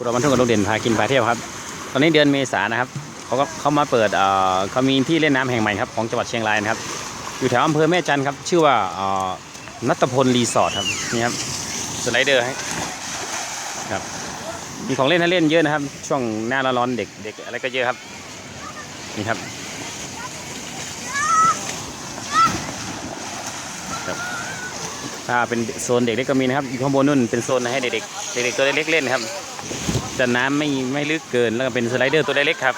คุณเราบรรทุกกับโรงเด่นพากินพาเที่ยวครับ ตอนนี้เดือนเมษายนนะครับเขาก็เขามาเปิดเอ่อเขามีที่เล่นน้ำแห่งใหม่ครับของจังหวัดเชียงรายนะครับ อยู่แถวอำเภอแม่จันครับ ชื่อว่าเอ่อนัตพลรีสอร์ทครับนี่ครับสไลเดอร์ให้ครับมีของเล่นให้เล่นเยอะนะครับ ช่วงหน้าร้อนเด็กเด็กอะไรก็เยอะครับนี่ครับครับ ถ้าเป็นโซนเด็กเล็กก็มีนะครับอยู่ข้างบนนู่นเป็นโซนให้เด็กๆเด็กๆตัวเล็กๆเล่นครับ แต่น้ำไม่ไม่ลึกเกินแล้วก็เป็นสไลเดอร์ตัวเล็กๆครับ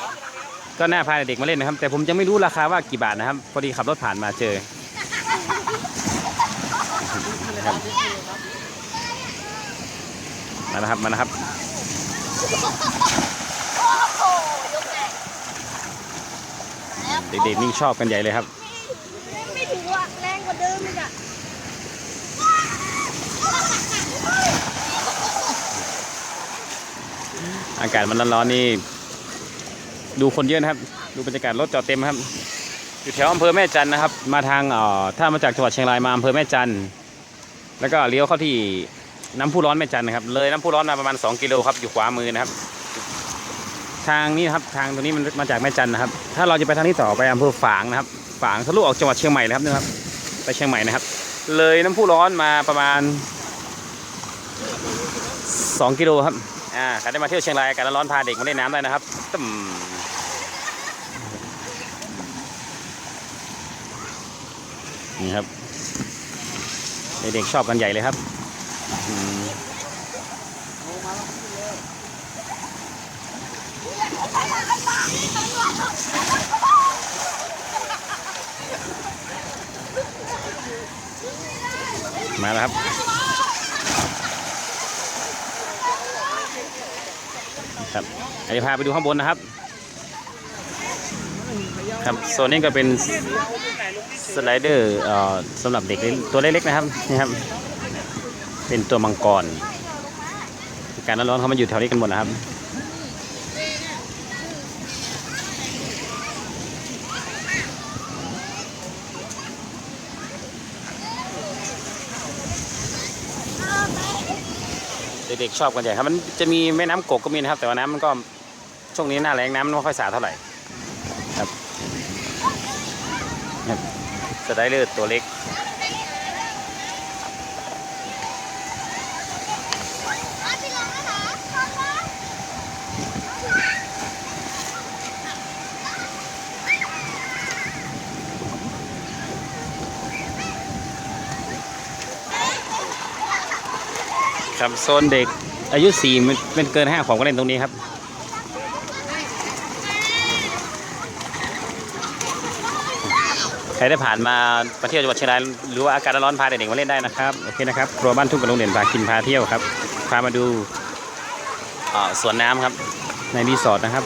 ก็น่าพาเด็กๆมาเล่นนะครับ แต่ผมจะไม่รู้ราคาว่ากี่บาทนะครับ พอดีขับรถผ่านมาเจอมานะครับมานะครับเด็กๆนี่ชอบกันใหญ่เลยครับ ไม่ถูกอะแรงกว่าเดิมอีกอะ อากาศมันร้อนๆนี่ ดูคนเยอะนะครับ ดูบรรยากาศรถจอดเต็มครับ อยู่แถวอำเภอแม่จันนะครับ มาทางเอ่อถ้ามาจากจังหวัดเชียงรายมาอำเภอแม่จันแล้วก็เลี้ยวเข้าที่น้ำพุร้อนแม่จันนะครับ เลยน้ำพุร้อนมาประมาณ 2 กิโลครับอยู่ขวามือนะครับ ทางนี้นะครับทางตรงนี้มันมาจากแม่จันนะครับ ถ้าเราจะไปทางนี้ต่อไปอำเภอฝางนะครับ ฝางทะลุออกจังหวัดเชียงใหม่เลยครับนะครับ ไปเชียงใหม่นะครับ เลยน้ำพุร้อนมาประมาณ 2 กิโลครับ อ่าใครได้มาเที่ยวเชียงรายอากาศร้อนพาเด็กมาเล่นน้ำได้นะครับตึมนี่ครับเด็กๆชอบกันใหญ่เลยครับมาแล้วครับ ครับเดี๋ยวพาไปดูข้างบนนะครับ ครับโซนนี้ก็เป็นสไลเดอร์สำหรับเด็กตัวเล็กๆนะครับนี่ครับ เป็นตัวมังกร การร้อนๆเขามาอยู่แถวนี้กันหมดนะครับ เด็กๆชอบกันใหญ่ครับ มันจะมีแม่น้ำกกก็มีนะครับ แต่ว่าน้ำมันก็ช่วงนี้หน้าแรงน้ำมันไม่ค่อยสาเท่าไหร่ครับครับสไลเดอร์ตัวเล็ก ครับโซนเด็กอายุสี่เป็นเกินห้าขวบก็เล่นตรงนี้ครับใครได้ผ่านมามาเที่ยวจังหวัดเชียงรายหรือว่าอากาศร้อนพาเด็กๆมาเล่นได้นะครับโอเคนะครับครัวบ้านทุ่งกับโรงเรียนพากินพาเที่ยวครับพามาดูสวนน้ำครับในรีสอร์ทนะครับ